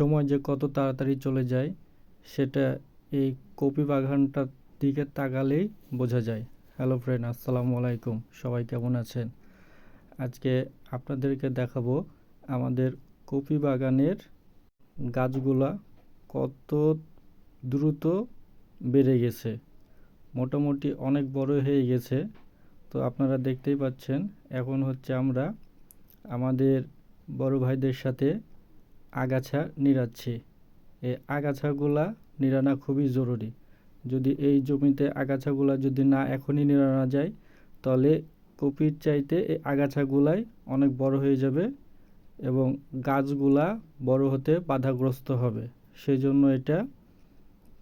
সময় যে কত তাড়াতাড়ি চলে যায়, সেটা এই কপি বাগানটার দিকে তাকালেই বোঝা যায়। হ্যালো ফ্রেন্ড আসসালামু আলাইকুম। সবাই কেমন আছেন? আজকে আপনাদেরকে দেখাবো আমাদের কপি বাগানের গাছগুলা কত দ্রুত বেড়ে গেছে। মোটামুটি অনেক বড় হয়ে গেছে। তো আপনারা দেখতেই পাচ্ছেন, এখন হচ্ছে আমরা আমাদের বড় ভাইদের সাথে আগাছা নিড়াচ্ছি। এই আগাছাগুলা নিড়ানো খুবই জরুরি। যদি এই জমিতে আগাছাগুলা যদি না এখনই নিড়ানো যায়, তাহলে কপির চাইতে এই আগাছাগুলাই অনেক বড় হয়ে যাবে এবং গাছগুলা বড় হতে বাধাগ্রস্ত হবে। সেই জন্য এটা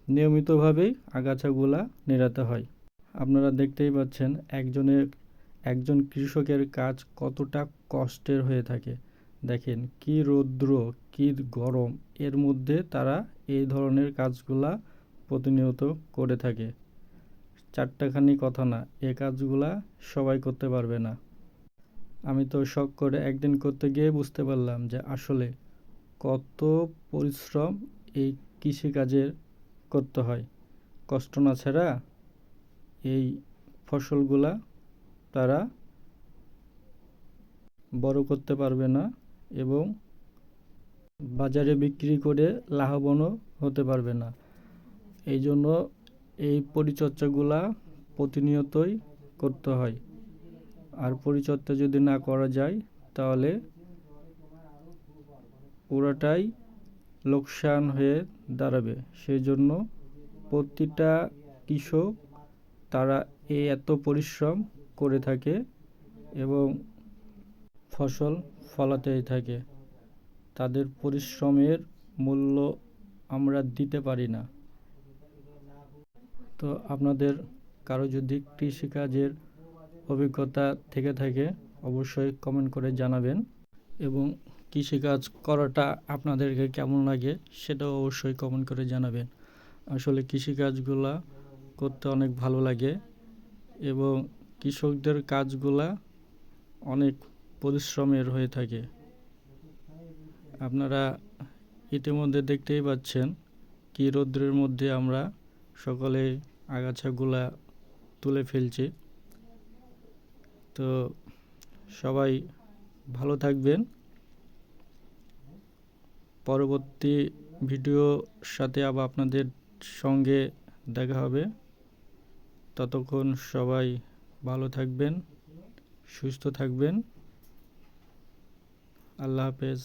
নিয়মিতভাবেই আগাছাগুলা নিড়াতে হয়। আপনারা দেখতেই পাচ্ছেন, একজনের, একজন কৃষকের কাজ কতটা কষ্টের হয়ে থাকে। দেখেন, কি রৌদ্র, কি গরম, এর মধ্যে তারা এই ধরনের কাজগুলা প্রতিনিয়ত করে থাকে। চারটাখানি কথা না, এ কাজগুলা সবাই করতে পারবে না। আমি তো শখ করে একদিন করতে গিয়ে বুঝতে পারলাম যে আসলে কত পরিশ্রম এই কৃষিকাজের করতে হয়। কষ্ট না ছাড়া এই ফসলগুলা তারা বড় করতে পারবে না। এবং বাজারে বিক্রি করে লাভবানও হতে পারবে না। এই জন্য এই পরিচর্যাগুলা প্রতিনিয়তই করতে হয়। আর পরিচর্যা যদি না করা যায়, তাহলে পুরোটাই লোকসান হয়ে দাঁড়াবে। সেই জন্য প্রতিটা কৃষক তারা এই এত পরিশ্রম করে থাকে এবং ফসল ফলাতেই থাকে। তাদের পরিশ্রমের মূল্য আমরা দিতে পারি না। তো আপনাদের কারও যদি কৃষিকাজের অভিজ্ঞতা থেকে থাকে, অবশ্যই কমেন্ট করে জানাবেন এবং কৃষিকাজ করাটা আপনাদেরকে কেমন লাগে সেটাও অবশ্যই কমেন্ট করে জানাবেন। আসলে কৃষিকাজগুলা করতে অনেক ভালো লাগে এবং কৃষকদের কাজগুলা অনেক পরিশ্রমের হয়ে থাকে। আপনারা ইতিমধ্যে দেখতেই পাচ্ছেন কি রৌদ্রের মধ্যে আমরা সকলে আগাছাগুলা তুলে ফেলছি। তো সবাই ভালো থাকবেন। পরবর্তী ভিডিওর সাথে আবার আপনাদের সঙ্গে দেখা হবে। ততক্ষণ সবাই ভালো থাকবেন, সুস্থ থাকবেন। আল্লাহ হাফেজ